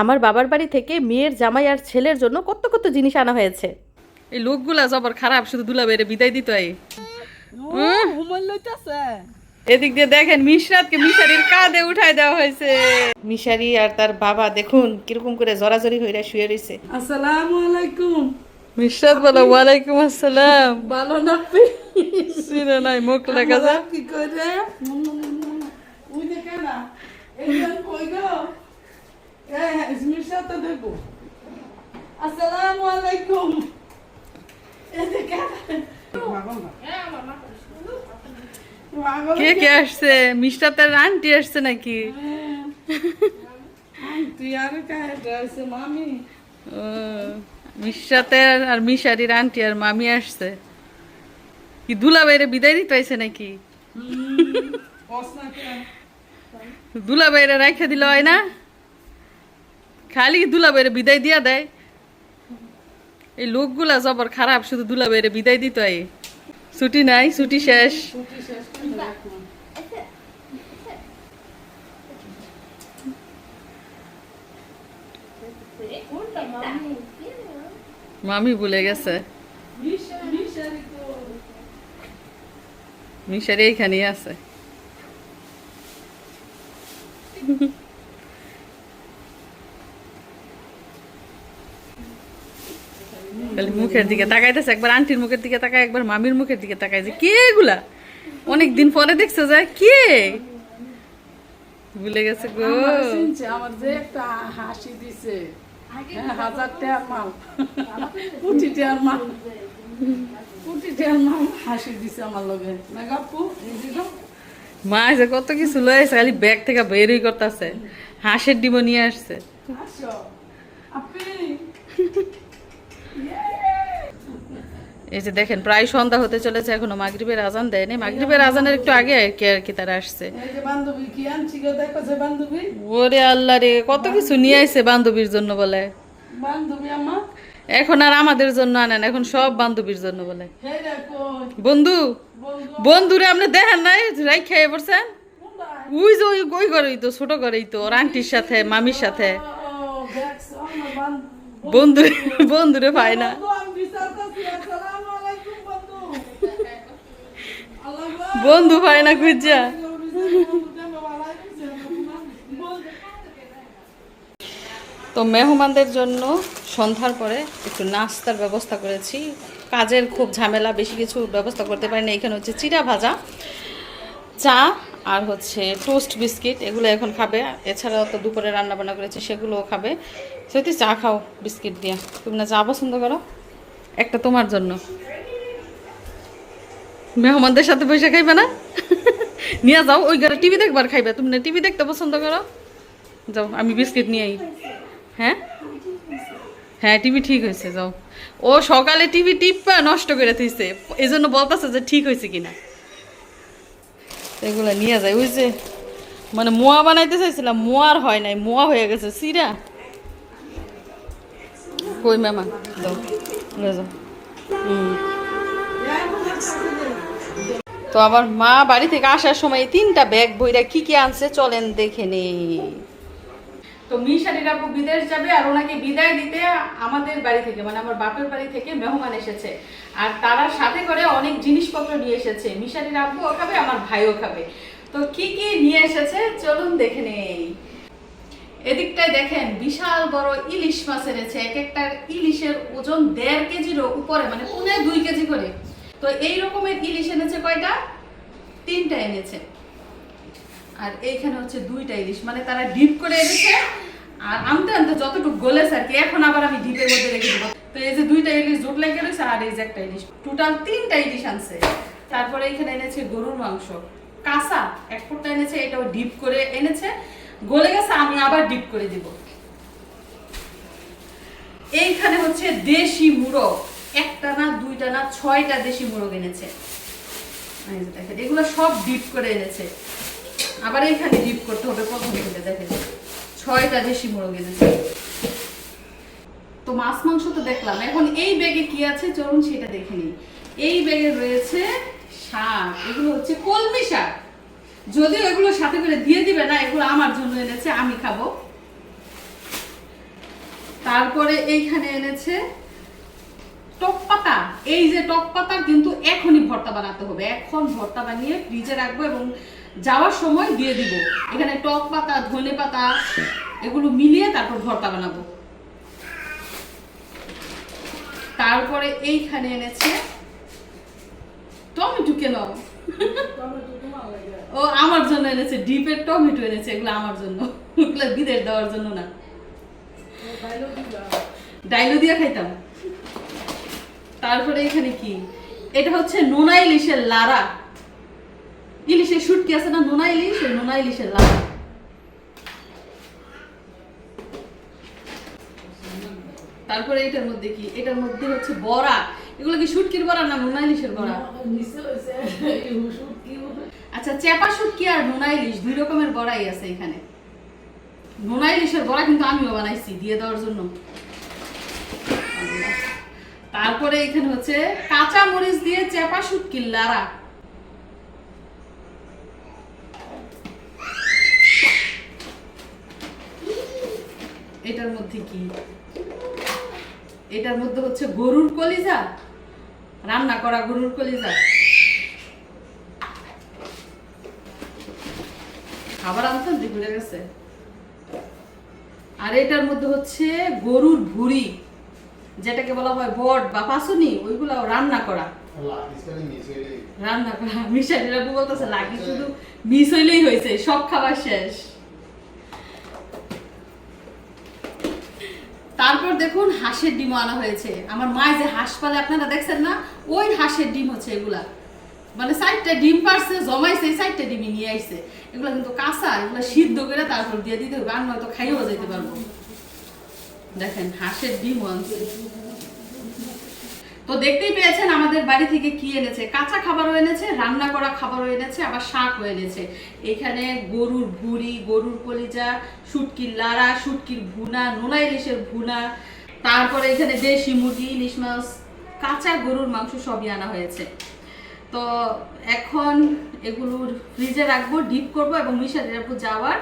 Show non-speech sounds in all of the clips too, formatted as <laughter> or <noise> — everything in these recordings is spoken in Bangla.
আমার বাবার বাড়ি থেকে মেয়ের জামাই আর ছেলের জন্য কত কত জিনিস আনা হয়েছে। এই লোকগুলা জবর খারাপ শুধু দুলা বেড়ে বিদায় দিত এই এদিক দিয়ে দেখেন মিশরাতকে মিশারির কাঁধে উঠাই দেওয়া হয়েছে। মিশারি আর তার বাবা দেখুন কীরকম করে জরাজরি হইরা শুয়ে রয়েছে আসসালামু আলাইকুম। মিশরাত বলো ওয়ালাইকুম আসসালাম। ভালো না পি চিনে নাই মুখ যা কি করে? উই দেখে না। কই গো এ ইসমির সাথে দেখো আসসালামু আলাইকুম কে কে আসছে? মিশরাতের আন্টি আসছে নাকি? মিশরাতের আর মিশারির আন্টি আর মামি আসছে। কি দুলা বাইরে বিদায় দিতে হয়েছে নাকি? দুলা বাইরে রাখা দিল হয় না? খালি দুলা বাইরে বিদায় দিয়া দেয়। এই লোকগুলা জবর খারাপ, শুধু দুলা বাইরে বিদায় দিত এই ছুটি নাই, ছুটি শেষ। মামি ভুলে গেছে। মিশারি এইখানেই আছে। খালি মুখের দিকে তাকাইতেছে একবার আন্টির মুখের দিকে তাকায় একবার মামির মুখের দিকে তাকায় যে কে এগুলা? অনেক দিন পরে দেখছে যায় কে? ভুলে গেছে গো। আমার শুনছে আমার যে একটা হাসি দিছে। হ্যাঁ, হাজার টাকার মাল। কোটি টাকার মাল। কোটি টাকার মাল হাসি দিছে আমার লগে। মেগাপু এই মা যে কত কিছু লয়েছে খালি ব্যাগ থেকে বেরই করতেছে। হাঁসের ডিমও নিয়ে আসছে। আপনি এই যে দেখেন প্রায় সন্ধ্যা হতে চলেছে এখনও মাগরিবের আজান দেয়নি। মাগরিবের আজানের একটু আগে আর কি আর কি তারা আসছে। ওরে আল্লাহ রে কত কিছু নিয়ে আইছে বান্ধবীর জন্য বলে। এখন আর আমাদের জন্য আনেন এখন সব বান্ধবীর জন্য বলে। বন্ধু বন্ধু। বন্ধুরে আপনি দেখেন নাই রাই খেয়ে পড়ছেন? ওই যে ওই ওই ঘরেই তো ছোট ঘরেই তো ওর আন্টির সাথে মামির সাথে। ও, দেখছ আমার বন্ধু বন্ধুরে পায় না বন্ধু, আমি বিচার করছি। আসসালামু আলাইকুম বন্ধু। আল্লাহ গো। বন্ধু পায় না খুঁজা। তো মেহমানদের জন্য সন্ধ্যার পরে একটু নাস্তার ব্যবস্থা করেছি। কাজের খুব ঝামেলা, বেশি কিছু ব্যবস্থা করতে পারি না এখানে হচ্ছে চিরা ভাজা, চা আর হচ্ছে টোস্ট বিস্কিট, এগুলো এখন খাবে। এছাড়াও তো দুপুরে রান্না বান্না করেছি, সেগুলোও খাবে। সত্যি চা খাও, বিস্কিট দিয়ে। তুমি না চা পছন্দ করো? একটা তোমার জন্য। মেহমানদের সাথে বসে খাইবে না? নিয়ে যাও, ওই ঘরে টিভি দেখবার খাইবে। তুমি না টিভি দেখতে পছন্দ করো? যাও, আমি বিস্কিট নিয়ে আই। হ্যাঁ? হ্যাঁ টিভি ঠিক হয়েছে, যাও। ও সকালে টিভি টিপা নষ্ট করে থইছে। এই জন্য বলতেছে যে ঠিক হয়েছে কিনা। এগুলো নিয়ে যায় যে মানে মোয়া বানাইতে চাইছিলাম মোয়ার হয় নাই, মোয়া হয়ে গেছে, সিরা। কই নিয়ে যাও। হুম। তো আমার মা বাড়ি থেকে আসার সময় তিনটা ব্যাগ বইরা কি কি আনছে চলেন দেখে নেই। তো মিশারির আপু বিদেশ যাবে আর ওনাকে বিদায় দিতে আমাদের বাড়ি থেকে মানে আমার বাপের বাড়ি থেকে মেহমান এসেছে। আর তারা সাথে করে অনেক জিনিসপত্র নিয়ে এসেছে। মিশারির আব্বুও খাবে, আমার ভাইও খাবে। তো কি কি নিয়ে এসেছে চলুন দেখে নেই। এদিকটায় দেখেন, বিশাল বড় ইলিশ মাছ এনেছে। এক একটা ইলিশের ওজন দেড় কেজিরও উপরে মানে পুনে দুই কেজি করে। তো এই রকমের ইলিশ এনেছে কয়টা? তিনটা এনেছে। আর এইখানে হচ্ছে দুইটা ইলিশ। মানে তারা ডিপ করে এনেছে। আর আনতে আনতে যতটুকু গলেছে আর কি, এখন আবার আমি ডিপের মধ্যে রেখে দেবো। তো এই যে দুইটা ইলিশ জোট লেগে রয়েছে আর এই যে একটা ইলিশ। টোটাল তিনটা ইলিশ আনছে। তারপরে এখানে এনেছে গরুর মাংস। কাঁচা, এক ফুটটা এনেছে, এটাও ডিপ করে এনেছে। গলে গেছে, আমি আবার ডিপ করে দিব। এইখানে হচ্ছে দেশি মুরগ একটা না, দুইটা না, ছয়টা দেশি মুরগ এনেছে। দেখেন, এগুলো সব ডিপ করে এনেছে। আবার এখানে ডিপ করতে হবে, প্রথম থেকে দেখেন। ছয়টা দেশি মোরগ এনেছে। তো মাছ মাংস তো দেখলাম। এখন এই ব্যাগে কি আছে? চলুন সেটা দেখে নিই। এই ব্যাগে রয়েছে শাক, এগুলো হচ্ছে কলমি শাক। যদিও এগুলো সাথে করে দিয়ে দিবে না, এগুলো আমার জন্য এনেছে, আমি খাব। তারপরে এইখানে এনেছে টক পাতা। এই যে টক পাতা কিন্তু এখনই ভর্তা বানাতে হবে। এখন ভর্তা বানিয়ে ফ্রিজে রাখব এবং যাওয়ার সময় দিয়ে দিব। এখানে টক পাতা ধনে পাতা এগুলো মিলিয়ে তারপর ভর্তা বানাবো। তারপরে এইখানে এনেছে টমেটো কেন? ও আমার জন্য এনেছে। ডিপের টমেটো এনেছে। এগুলো আমার জন্য। বিদেশ দেওয়ার জন্য না। ডাইলো দিয়ে খাইতাম। তারপরে এখানে কি? এটা হচ্ছে নোনা ইলিশের লারা। ইলিশের শুটকি আছে না? নোনা ইলিশ নোনা ইলিশের লারা। তারপরে এটার মধ্যে কি? এটার মধ্যে হচ্ছে বড়া। এগুলো কি শুটকির বড়া না নোনা ইলিশের বড়া? আচ্ছা চেপা শুটকি আর নোনা ইলিশ দুই রকমের বড়াই আছে এখানে। নোনা ইলিশের বড়া কিন্তু আমিও বানাইছি, দিয়ে দেওয়ার জন্য। তারপরে এখানে হচ্ছে কাঁচা মরিচ দিয়ে চেপা শুটকির লারা এটার মধ্যে কি? এটার মধ্যে হচ্ছে গরুর কলিজা, রান্না করা গরুর কলিজা। খাবার আনতাম যে ঘুরে গেছে। আর এটার মধ্যে হচ্ছে গরুর ভুড়ি। যেটাকে বলা হয় বট বা পাসুনি ওইগুলো রান্না করা। রান্না করা। <laughs> মিশাইরা বলতেছে লাগে শুধু মিস হইলেই হয়েছে সব খাবার শেষ। তারপর দেখুন হাঁসের ডিম আনা হয়েছে। আমার মায় যে হাঁস পালে আপনারা দেখছেন না? ওই হাঁসের ডিম হচ্ছে এগুলা। মানে চারটা ডিম পারছে জমাইছে এই চারটা ডিমই নিয়ে আইছে। এগুলো কিন্তু কাঁচা এগুলো সিদ্ধ করে তারপর দিয়ে দিতে হবে আর নয়তো খাইও যেতে পারব। দেখেন, হাঁসের ডিম আনছে তো দেখতেই পেয়েছেন আমাদের বাড়ি থেকে কি এনেছে? কাঁচা খাবারও এনেছে, রান্না করা খাবারও এনেছে, আবার শাকও এনেছে। এখানে গরুর ভুড়ি, গরুর কলিজা, শুটকির লাড়া, শুটকির ভুনা নোনা ইলিশের ভুনা, তারপরে এখানে দেশি মুরগি, ইলিশ মাছ, কাঁচা গরুর মাংস সবই আনা হয়েছে। তো এখন এগুলোর ফ্রিজে রাখব, ডিপ করব এবং রাখব যাওয়ার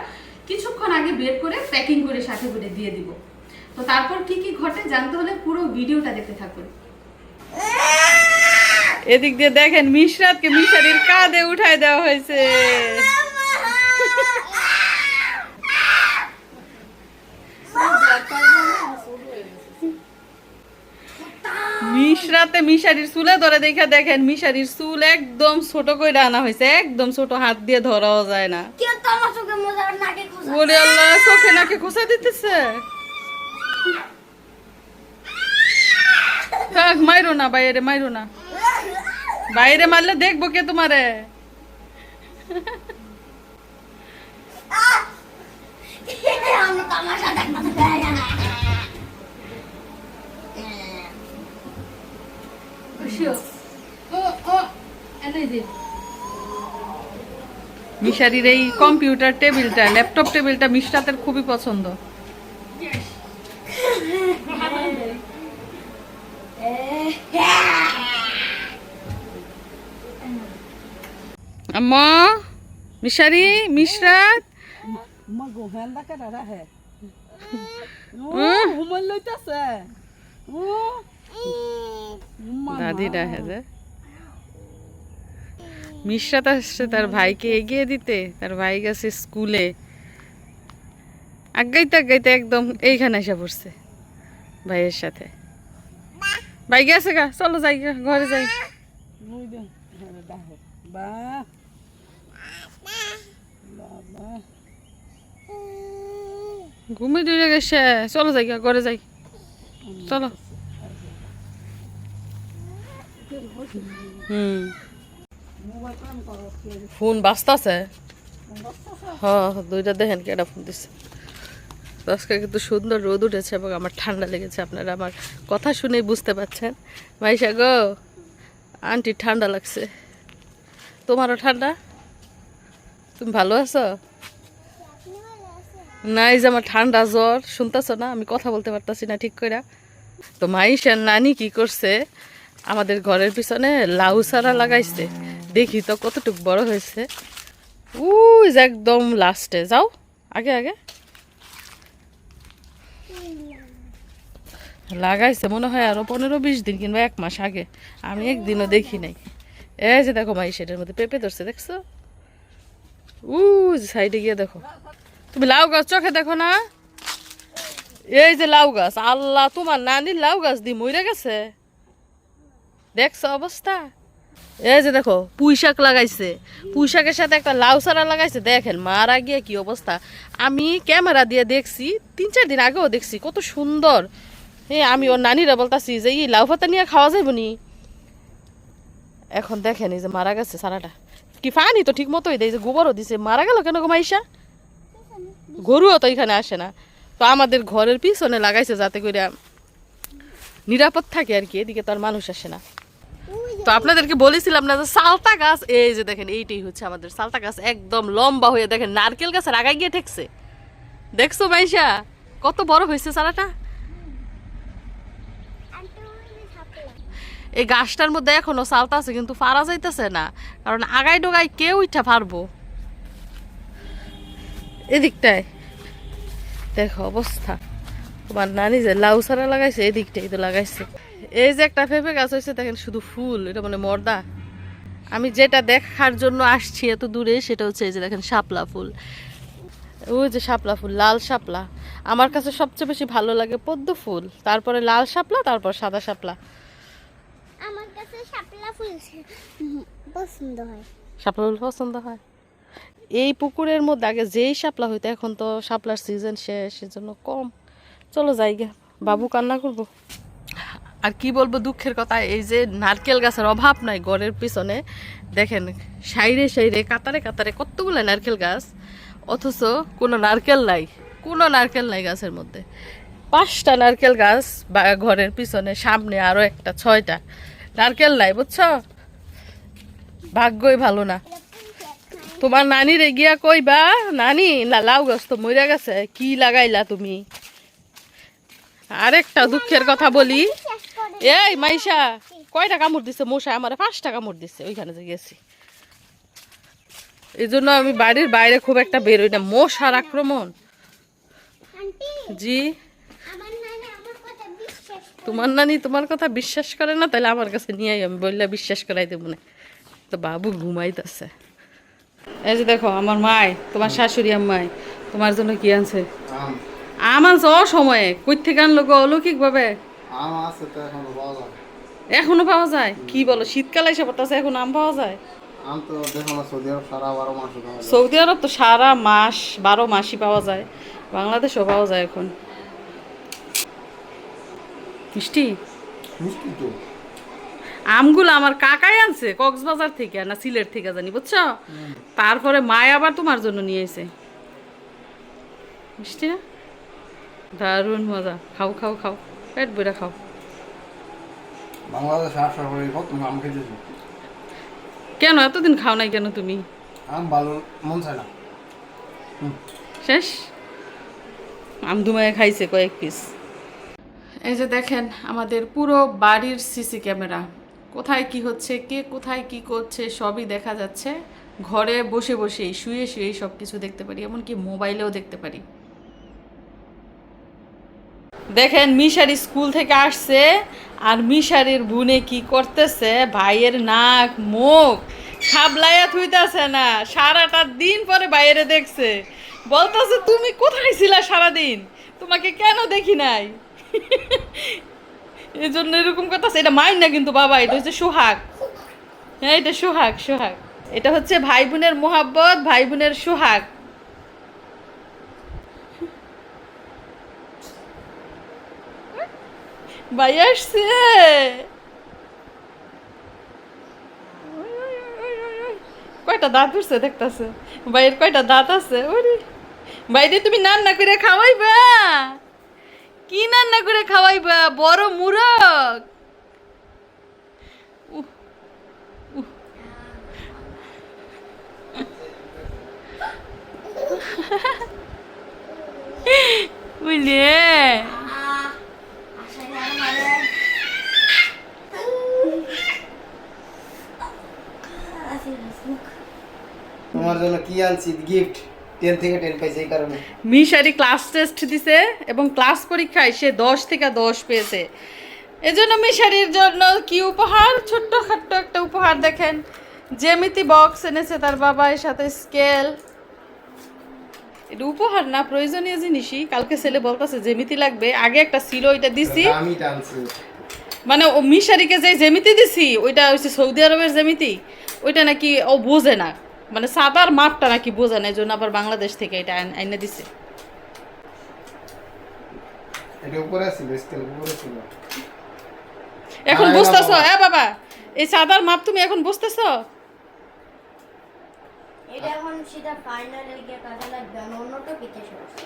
কিছুক্ষণ আগে বের করে প্যাকিং করে সাথে করে দিয়ে দিব। তো তারপর কি কি ঘটে জানতে হলে পুরো ভিডিওটা দেখতে থাকুন। এদিক দিয়ে দেখেন মিশরাতকে মিশারির কাঁধে উঠায় দেওয়া হয়েছে। মিশরাতে মিশারির চুলে ধরে দেখে দেখেন মিশারির চুল একদম ছোট করে আনা হয়েছে একদম ছোট হাত দিয়ে ধরাও যায় না। ওরে আল্লাহ চোখে নাকে খোঁচা দিতেছে। মাইরো না, বাইরে মাইরো না। বাইরে মারলে দেখব কে তোমারে। মিশারির এই কম্পিউটার টেবিলটা, ল্যাপটপ টেবিলটা মিশরাতের খুবই পছন্দ। আম্মা মিশারি মিশরাত। মা গোহেন দাকে দাদা হে। উহ, ঘুমাই লইতাছে। ও। দাদি ডাহে যে। মিশরাত আসছে তার ভাইকে এগিয়ে দিতে। তার ভাই গেছে স্কুলে। আগাইতে আগাইতে একদম এইখানে এসে পড়ছে। ভাইয়ের সাথে। ভাই গেছে গা, চলো যাই ঘরে যাই। ঘুমিয়ে দূরে গেছে, চলো যাই ঘরে যাই। চলো। হুম। ফোন বাজতাছে? হ্যাঁ দুইটা দেখেন কেটা ফোন দিচ্ছে আজকে কিন্তু সুন্দর রোদ উঠেছে এবং আমার ঠান্ডা লেগেছে, আপনারা আমার কথা শুনেই বুঝতে পারছেন। মাইশা গো, আন্টি ঠান্ডা লাগছে। তোমারও ঠান্ডা? তুমি ভালো আছো? না, এই যে আমার ঠান্ডা জ্বর, শুনতেছো না? আমি কথা বলতে পারতাছি না ঠিক করে তো মাইশার নানি কি করছে? আমাদের ঘরের পিছনে লাউ সারা লাগাইছে। দেখি তো কতটুক বড় হয়েছে। উই একদম লাস্টে। যাও, আগে আগে। লাগাইছে, মনে হয় আরও পনেরো বিশ দিন কিংবা এক মাস আগে। আমি একদিনও দেখি নাই। এই যে দেখো মাই সেটার মধ্যে পেঁপে ধরছে, দেখছ? উ সাইডে গিয়ে দেখো। তুমি লাউ গাছ চোখে দেখো না? এই যে লাউ গাছ, আল্লাহ, তোমার নানির লাউ গাছ দি মরে গেছে। দেখছ অবস্থা? এই যে দেখো পুঁই শাক লাগাইছে। পুঁই শাকের সাথে একটা লাউ সারা লাগাইছে, দেখেন মারা গিয়ে কি অবস্থা। আমি ক্যামেরা দিয়ে দেখছি, তিন চার দিন আগেও দেখছি, কত সুন্দর। এ আমি ওর নানিরা বলতাছি যে এই লাউ পাতা নিয়ে খাওয়া যাইব নি? এখন দেখেন, এই যে মারা গেছে সারাটা। কি ফানি তো ঠিক মতোই দেয় যে গোবরও দিছে। মারা গেল কেন গো মাইশা? গরুও তো এখানে আসে না। তো আমাদের ঘরের পিছনে লাগাইছে যাতে করে নিরাপদ থাকে আর কি, এদিকে তো আর মানুষ আসে না। তো আপনাদেরকে বলেছিলাম না যে, সালতা গাছ, এই যে দেখেন, এইটাই হচ্ছে আমাদের সালতা গাছ, একদম লম্বা হয়ে দেখেন, নারকেল গাছের আগায় গিয়ে ঠেকছে। দেখছ মাইশা, কত বড় হয়েছে সারাটা? এই গাছটার মধ্যে এখনও সালতা আছে, কিন্তু পারা যাইতেছে না। কারণ আগাই ডোগায় কেউ ইচ্ছা পারব। এদিকটায়। দেখো অবস্থা। তোমার নানি যে লাউ সারা লাগাইছে, এদিকটাই তো লাগাইছে। এই যে একটা পেঁপে গাছ হয়েছে, দেখেন শুধু ফুল, এটা মানে মর্দা। আমি যেটা দেখার জন্য আসছি এত দূরে, সেটা হচ্ছে এই যে দেখেন শাপলা ফুল। ওই যে শাপলা ফুল, লাল শাপলা। আমার কাছে সবচেয়ে বেশি ভালো লাগে পদ্ম ফুল তারপরে লাল শাপলা তারপর সাদা শাপলা। আমার কাছে শাপলা ফুল পছন্দ হয়। শাপলা ফুল পছন্দ হয়? এই পুকুরের মধ্যে আগে যেই শাপলা হইতো এখন তো শাপলার সিজন শেষ সেজন্য কম। চলো যাই গে বাবু কান্না করব। আর কি বলব দুঃখের কথা এই যে নারকেল গাছের অভাব নাই গড়ের পিছনে দেখেন সাইরে সাইরে কাতারে কাতারে কতগুলো নারকেল গাছ অথচ কোনো নারকেল নাই। কোনো নারকেল নাই গাছের মধ্যে। পাঁচটা নারকেল গাছ বা ঘরের পিছনে, সামনে আরও একটা, ছয়টা। নারকেল নাই, বুঝছ? ভাগ্যই ভালো না। তোমার নানির গিয়া কইবা, নানি, না, লাউ গাছ তো মরে গেছে, কি লাগাইলা তুমি? আরেকটা দুঃখের কথা বলি। এই মাইশা, কয়টা কামড় দিছে মশা আমার পাঁচটা কামড় দিছে, ওইখানে যে গেছি। এই জন্য আমি বাড়ির বাইরে খুব একটা বেরোই না। মশার আক্রমণ। জি। তোমার নানি তোমার কথা বিশ্বাস করে না তাহলে আমার কাছে নিয়ে আমি বললে বিশ্বাস করাই দেবো না। তো বাবু ঘুমাইতেছে। এই যে দেখো আমার মায় তোমার শাশুড়ি আম্মাই তোমার জন্য কি আনছে? আম। আম আনছে অসময়ে কই থেকে আনলো গো অলৌকিক ভাবে আম আছে তো এখন পাওয়া যায়। এখনও পাওয়া যায়? কি বলো শীতকালে এসে পড়তেছে এখন আম পাওয়া যায়? সৌদি আরব তো সারা মাস বারো মাসই পাওয়া যায়। বাংলাদেশও পাওয়া যায় এখন। মিষ্টি? মিষ্টি আমগুলো আমার কাকাই আনছে কক্সবাজার থেকে না সিলেট থেকে জানি বুঝছ? তারপরে মায় আবার তোমার জন্য নিয়ে এসে মিষ্টি না? দারুণ মজা। খাও খাও খাও। পেট বইরা খাও। বাংলাদেশ আসার পরে কত আম খেতেছি কেন? এতদিন খাও নাই কেন তুমি? আম ভালো মন চায় না। শেষ? আমদুমায় খাইছে কয়েক পিস এই যে দেখেন আমাদের পুরো বাড়ির সিসি ক্যামেরা। কোথায় কি হচ্ছে কে কোথায় কি করছে সবই দেখা যাচ্ছে। ঘরে বসে বসেই শুয়ে শুয়েই সব কিছু দেখতে পারি এমনকি মোবাইলেও দেখতে পারি। দেখেন মিশারি স্কুল থেকে আসছে আর মিশারির বুনে কি করতেছে? ভাইয়ের নাক, মুখ খাবলাইয়া থুইতেছে না। সারাটা দিন পরে বাইরে দেখছে। বলতেছে, তুমি কোথায় ছিলা সারাদিন? তোমাকে কেন দেখি নাই? <laughs> এই জন্য এরকম করতেছে। এটা মাইন না কিন্তু, বাবা, এটা হচ্ছে সোহাগ। হ্যাঁ এটা সোহাগ সোহাগ। এটা হচ্ছে ভাই বোনের মোহাব্বত ভাই বোনের সোহাগ। ভাই আসছে। কয়টা দাঁত উঠছে দেখতেছে। ভাইয়ের কয়টা দাঁত আছে? ওরে। বাইরে তুমি রান্না করে খাওয়াইবা। কি রান্না করে খাওয়াইবা? বড় মুরগ। বুঝলে <laughs> আসলে আমাদের তোমার জন্য কি আনছি? গিফট টেন থেকে টেন পাইছে এই কারণে। মিশারি ক্লাস টেস্ট দিছে এবং ক্লাস পরীক্ষায় সে দশ থেকে দশ পেয়েছে। এজন্য মিশারির জন্য কি উপহার? ছোট্ট খাট্ট একটা উপহার দেখেন। জ্যামিতি বক্স এনেছে তার বাবা এর সাথে স্কেল এটা উপহার না প্রয়োজনীয় জিনিসই। কালকে ছেলে বলতেছে জ্যামিতি লাগবে। আগে একটা ছিল ওইটা দিছি। আমি টানছি মানে ও মিশারিকে যে জ্যামিতি দিছি ওইটা হচ্ছে সৌদি আরবের জ্যামিতি। ওইটা নাকি ও বোঝে না। মানে সাদার মাপটা নাকি বোঝে না এই জন্য আবার বাংলাদেশ থেকে এটা আইনে দিছে। এটা উপরে ছিল স্কেল উপরে ছিল। এখন বুঝতেছো। হ্যাঁ বাবা এই সাদার মাপ তুমি এখন বুঝতেছো? এটা এখন সেটা ফাইনালে গিয়ে কাজে লাগবে আমি অন্যটা পিতে সরছি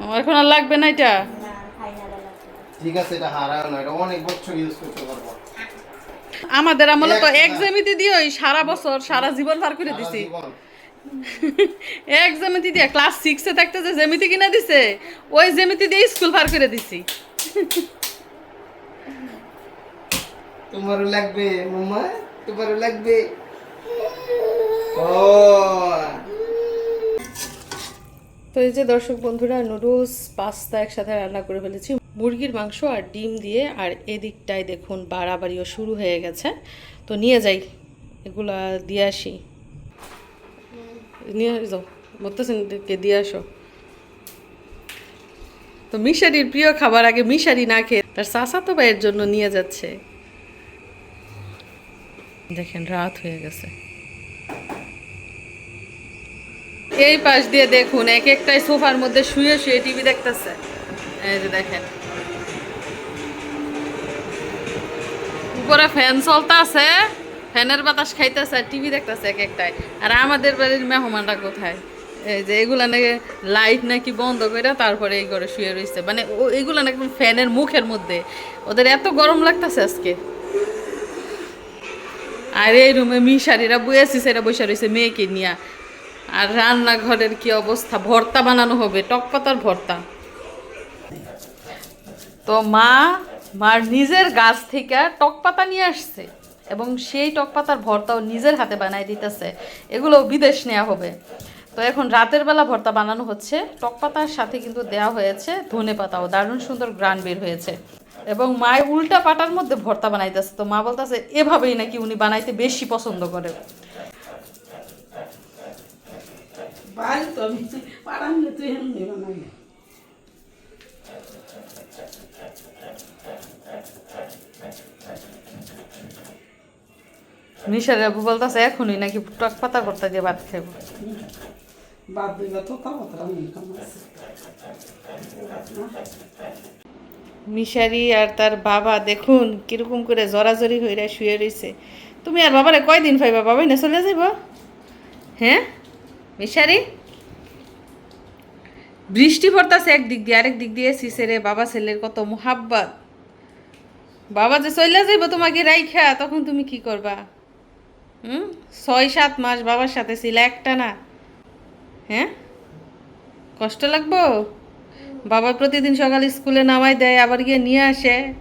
ও, এখন আর লাগবে না এটা? না ফাইনালে লাগবে ঠিক আছে এটা হারায় না এটা অনেক বছর ইউজ করতে পারব। আমাদের আমলে তো এক জ্যামিতি দিয়ে ওই সারা বছর সারা জীবন পার করে দিছি। এক জ্যামিতি দিয়ে ক্লাস সিক্সে থাকতে যে জ্যামিতি কিনা দিছে ওই জ্যামিতি দিয়ে স্কুল পার করে দিছি। তোমারও লাগবে মাম্মা তোমারও লাগবে। ও। তো এই যে দর্শক বন্ধুরা নুডলস পাস্তা একসাথে রান্না করে ফেলেছি। মুরগির মাংস আর ডিম দিয়ে আর এদিকটায় দেখুন বাড়াবাড়িও শুরু হয়ে গেছে। তো নিয়ে যাই, এগুলা দিয়ে আসি। নিয়ে দিয়ে আসো। তো মিশারির প্রিয় খাবার আগে মিশারি না খেয়ে তার চাচাতো ভাইয়ের জন্য নিয়ে যাচ্ছে। দেখেন, রাত হয়ে গেছে। এই পাশ দিয়ে দেখুন, এক একটাই সোফার মধ্যে শুয়ে শুয়ে টিভি দেখতেছে। এই যে দেখেন। উপরে ফ্যান চলতে আছে ফ্যানের বাতাস খাইতেছে, আর টিভি দেখতেছে এক একটাই আর আমাদের বাড়ির মেহমানরা কোথায়? এই যে এগুলা নাকি লাইট নাকি বন্ধ করে তারপরে এই করে শুয়ে রয়েছে মানে এগুলা নাকি ফ্যানের মুখের মধ্যে। ওদের এত গরম লাগতেছে আজকে। আর এই রুমে মিশারিরা বয়েছি সেটা বসে রয়েছে মেয়েকে নিয়ে। আর রান্নাঘরের কি অবস্থা? ভর্তা বানানো হবে, টক পাতার ভর্তা। তো মা মার নিজের গাছ থেকে টক পাতা নিয়ে আসছে এবং সেই টক পাতার ভর্তাও নিজের হাতে বানাই দিতেছে। এগুলো বিদেশ নেওয়া হবে। তো এখন রাতের বেলা ভর্তা বানানো হচ্ছে। টক পাতার সাথে কিন্তু দেওয়া হয়েছে ধনে পাতাও। দারুণ সুন্দর গ্রান বের হয়েছে। এবং মায় উল্টা পাটার মধ্যে ভর্তা বানাইতেছে। তো মা বলতেছে, এভাবেই নাকি উনি বানাইতে বেশি পছন্দ করে। তুই মিশার বাবু বলতেছে এখনই নাকি টক পাতা ভর্তা দিয়ে ভাত কামাইছি মিশারি আর তার বাবা দেখুন কীরকম করে জরাজরি হইরা শুয়ে রইছে। তুমি আর বাবারে কয়দিন পাইবা? বাবাই না চলে যাইব? হ্যাঁ? মিশারি বৃষ্টি পড়তাছে একদিক দিয়ে আরেক দিক দিয়ে সিসেরে বাবা ছেলের কত মোহাব্বত। বাবা যে চলে যাইব তোমাকে রাইখা, তখন তুমি কি করবা? হুম? ছয়, সাত মাস বাবার সাথে ছিল একটা না। হ্যাঁ? কষ্ট লাগবো? বাবা প্রতিদিন সকালে স্কুলে নামাই দেয়, আবার গিয়ে নিয়ে আসে।